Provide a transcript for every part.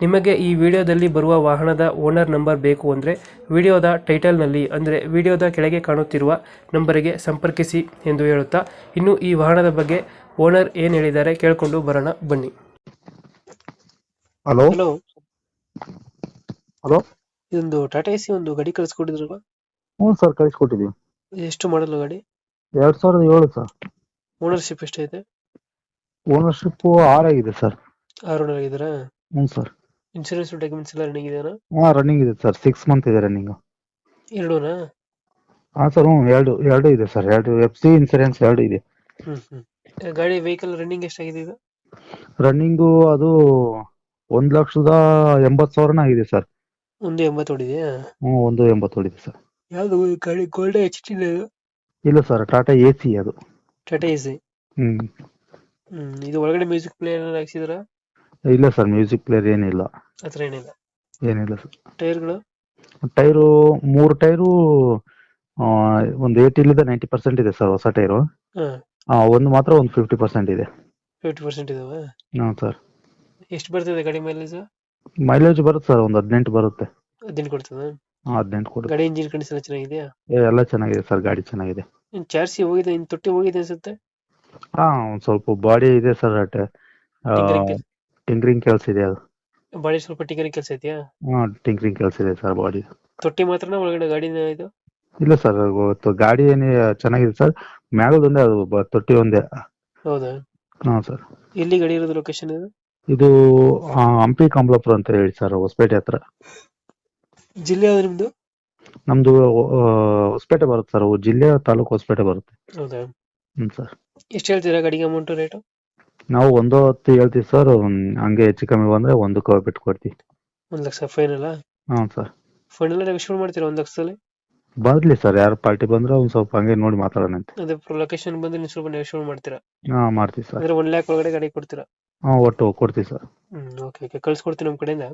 ನಿಮಗೆ ಈ ವಿಡಿಯೋದಲ್ಲಿ ಬರುವ ವಾಹನದ ಓನರ್ ನಂಬರ್ ಬೇಕು ಅಂದರೆ ವಿಡಿಯೋದ ಟೈಟಲ್ನಲ್ಲಿ ಅಂದರೆ ವಿಡಿಯೋದ ಕೆಳಗೆ ಕಾಣುತ್ತಿರುವ ನಂಬರಿಗೆ ಸಂಪರ್ಕಿಸಿ ಎಂದು ಹೇಳುತ್ತಾ ಇನ್ನು ಈ ವಾಹನದ ಬಗ್ಗೆ ಓನರ್ ಏನು ಹೇಳಿದ್ದಾರೆ ಕೇಳಿಕೊಂಡು ಬರೋಣ ಬನ್ನಿ. ಹಲೋ? ಹಲೋ. ಹಲೋ? ಇದೊಂದು ಟಾಟಾ ಎಸಿ ಒಂದು ಗಾಡಿ ಕಳಿಸ್ಕೊಟ್ಟಿದ್ರಲ್ವ? ಹ್ಞೂ ಸರ್ ಕಳಿಸ್ಕೊಟ್ಟಿದ್ದೀವಿ ಎಷ್ಟು ಮಾಡಲ್ಲ ಗಾಡಿ? ಎರಡು ಸಾವಿರದ ಏಳು ಸರ್. ಓನರ್ಶಿಪ್ ಎಷ್ಟೈತೆ? ಓನರ್ಶಿಪ್ಪು ಆಗಿದೆ ಸರ್. ಆರು ಆಗಿದ್ದೀರಾ? ಹ್ಞೂ ಸರ್. ಇನ್ಶೂರೆನ್ಸ್ ಡಾಕ್ಯುಮೆಂಟ್ಸ್ ಎಲ್ಲ ರನ್ನಿಂಗ್ ಇದೆಯಾ ಹಾ ರನ್ನಿಂಗ್ ಇದೆ ಸರ್ ಸಿಕ್ಸ್ ಮಂತ್ ಇದೆ ರನ್ನಿಂಗ್ ಎರಡೂನಾ? ಹಾ ಸರ್ ಹ್ಞೂ ಎರಡು ಎರಡು ಇದೆ ಸರ್ ಎರಡು ಎಫ್ ಸಿ ಇನ್ಸೂರೆನ್ಸ್ ಎರಡು ಇದೆ. ಹ್ಮ್ ಹ್ಮ್. ಗಾಡಿ ವೆಹಿಕಲ್ ರನ್ನಿಂಗ್ ಎಷ್ಟಾಗಿದೆ ಈಗ? ರನ್ನಿಂಗು ಅದು ಒಂದು ಲಕ್ಷದ ಎಂಬತ್ತು ಸಾವಿರನ ಆಗಿದೆ ಸರ್ ಒಂದು ಎಂಬತ್ತು ಹೊಡಿದೆಯಾ? ಹ್ಞೂ ಒಂದು ಎಂಬತ್ತು ಹೊಡಿದೆ ಸರ್ ಯಾವ್ದು ಗಾಡಿ ಗೋಲ್ಡ್ ಎಚ್ ಟಿ ಇಲ್ಲ ಸರ್ ಟಾಟಾ ಎ ಸಿ ಅದು. ಟಾಟಾ ಎಸಿ ಹ್ಞೂ ಹ್ಮ್. ಇದು ಒಳಗಡೆ ಮ್ಯೂಸಿಕ್ ಪ್ಲೇಯರ್ ಏನಾದ್ರು ಹಾಕ್ಸಿದ್ರ? ಇಲ್ಲ ಸರ್ ಮ್ಯೂಸಿಕ್ ಪ್ಲೇಯರ್ ಏನಿಲ್ಲ. ಹತ್ರ ಏನಿಲ್ಲ. ಏನಿಲ್ಲ ಸರ್. ಟೈರ್ಗಳು? ಟೈರು ಮೂರು ಟೈರು ಒಂದು ಏಯ್ಟಿಲಿಂದ ನೈಂಟಿ ಪರ್ಸೆಂಟ್ ಇದೆ ಸರ್ ಹೊಸ ಟೈರು. ಆ ಒಂದು ಮಾತ್ರ ಒಂದು ಫಿಫ್ಟಿ ಪರ್ಸೆಂಟ್ ಇದೆ. ಫಿಫ್ಟಿ ಪರ್ಸೆಂಟ್ ಇದಾವೆ? ಹಾಂ ಸರ್. ಎಷ್ಟು ಬರ್ತದೆ ಗಾಡಿ ಮೈಲೇಜ್ ಮೈಲೇಜ್ ಬರುತ್ತೆ ಸರ್ ಒಂದು ಹದಿನೆಂಟು ಬರುತ್ತೆ. ಹದಿನೆಂಟು ಕೊಡ್ತದೆ? ಹಾಂ ಹದಿನೆಂಟು ಕೊಡುತ್ತೆ. ಗಾಡಿ ಇಂಜಿನ್ ಕಂಡೀಷನ್ ಚೆನ್ನಾಗಿದೆಯಾ? ಎಲ್ಲ ಚೆನ್ನಾಗಿದೆ ಸರ್ ಗಾಡಿ ಚೆನ್ನಾಗಿದೆ. ಇನ್ ಚಾರ್ಸಿ ಹೋಗಿದೆ ಇನ್ ತೊಟ್ಟಿ ಹೋಗಿದೆ ಅನ್ಸುತ್ತೆ? ಹಾಂ ಒಂದು ಸ್ವಲ್ಪ ಬಾಡಿ ಇದೆ ಸರ್ ಕೆಲ್ಸ- ಟಿಂಕ್ರಿಂಗ್ ಕೆಲಸ ಇದೆ ಅದು. ಬಾಡಿ ಸ್ವಲ್ಪ ಟಿಂಕರಿಂಗ್ ಕೆಲಸ ಐತಿಯಾ ಹಾ ಟಿಂಕರಿಂಗ್ ಕೆಲಸ ಇದೆ ಸರ್ ಬಾಡಿ. ತೊಟ್ಟಿ ಮಾತ್ರನ ಒಳಗಡೆ ಗಾಡಿ ಇದು? ಇಲ್ಲ ಸರ್ ಗಾಡಿ ಏನೇ ಚೆನ್ನಾಗಿದೆ ಸರ್ ಮ್ಯಾಗದೊಂದೇ ಅದು ಬ- ತೊಟ್ಟಿ ಒಂದೇ. ಹೌದಾ? ಹಾ ಸರ್. ಎಲ್ಲಿ ಗಾಡಿ ಇರೋದು ಲೊಕೇಶನ್ ಇದು? ಇದು ಆ, ಹಂಪಿ ಕಮಲಾಪುರ ಅಂತ ಹೇಳಿ ಸರ್ ಹೊಸಪೇಟೆ ಹತ್ರ. ಜಿಲ್ಲೆ ಯಾವ್ದು ನಿಮ್ದು? ನಮ್ದು ಆ, ಹೊಸಪೇಟೆ ಬರುತ್ತೆ ಸರ್ ಜಿಲ್ಲೆ ತಾಲೂಕು ಹೊಸಪೇಟೆ ಬರುತ್ತೆ. ಹೌದಾ? ಹ್ಮ್ ಸರ್. ಎಷ್ಟು ಹೇಳ್ತೀರಾ ಗಾಡಿಗೆ ಅಮೌಂಟ್ ರೇಟು ನಾವು ಒಂದು ಹತ್ತು ಹೇಳ್ತೀವಿ ಸರ್ ಹಂಗೆ ಹೆಚ್ಚು ಕಮ್ಮಿ ಬಂದ್ರೆ ಒಂದು ಕವರ್ ಬಿಟ್ಟು ಕೊಡ್ತೀವಿ ಒಂದ್ ಲಕ್ಷ ಫೈನಲ್ ಹಾಂ ಸರ್. ಫೈನಲ್ ನೆಗೋಷಿಯೇಟ್ ಮಾಡ್ತೀರಾ ಒಂದ್ ಲಕ್ಷದಲ್ಲಿ? ಬರ್ಲಿ ಸರ್ ಯಾರು ಪಾರ್ಟಿ ಬಂದ್ರೆ ಒಂದು ಸ್ವಲ್ಪ ಹಂಗೆ ನೋಡಿ ಮಾತಾಡೋಣಂತೆ ಅದೇ ಲೊಕೇಶನ್ ಬಂದ್ರೆ ನೀವು ಸ್ವಲ್ಪ ನೆಗೋಷಿಯೇಟ್ ಮಾಡ್ತೀರಾ? ಹಾಂ ಮಾಡ್ತೀವಿ ಸರ್. ಅಂದ್ರೆ ಒನ್ ಲ್ಯಾಕ್ ಒಳಗಡೆ ಗಾಡಿ ಕೊಡ್ತೀರಾ? ಹಾ ಒಟ್ಟು ಕೊಡ್ತೀವಿ ಸರ್. ಹ್ಮ್ ಓಕೆ ಓಕೆ ಕಳ್ಸ್ಕೊಡ್ತೀನಿ ನಮ್ಮ ಕಡೆಯಿಂದ.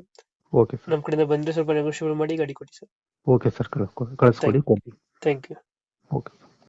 Okay sir. ನಮ್ಮ ಕಡೆಯಿಂದ ಬಂದ್ರೆ ಸ್ವಲ್ಪ ನೆಗೋಷಿಯೇಟ್ ಮಾಡಿ ಗಾಡಿ ಕೊಡಿ ಸರ್. ಓಕೆ ಸರ್ ಕಳಿಸ್ಕೊಡಿ ಕಳಿಸ್ಕೊಡಿ ಕೊಡ್ತೀವಿ. Thank you okay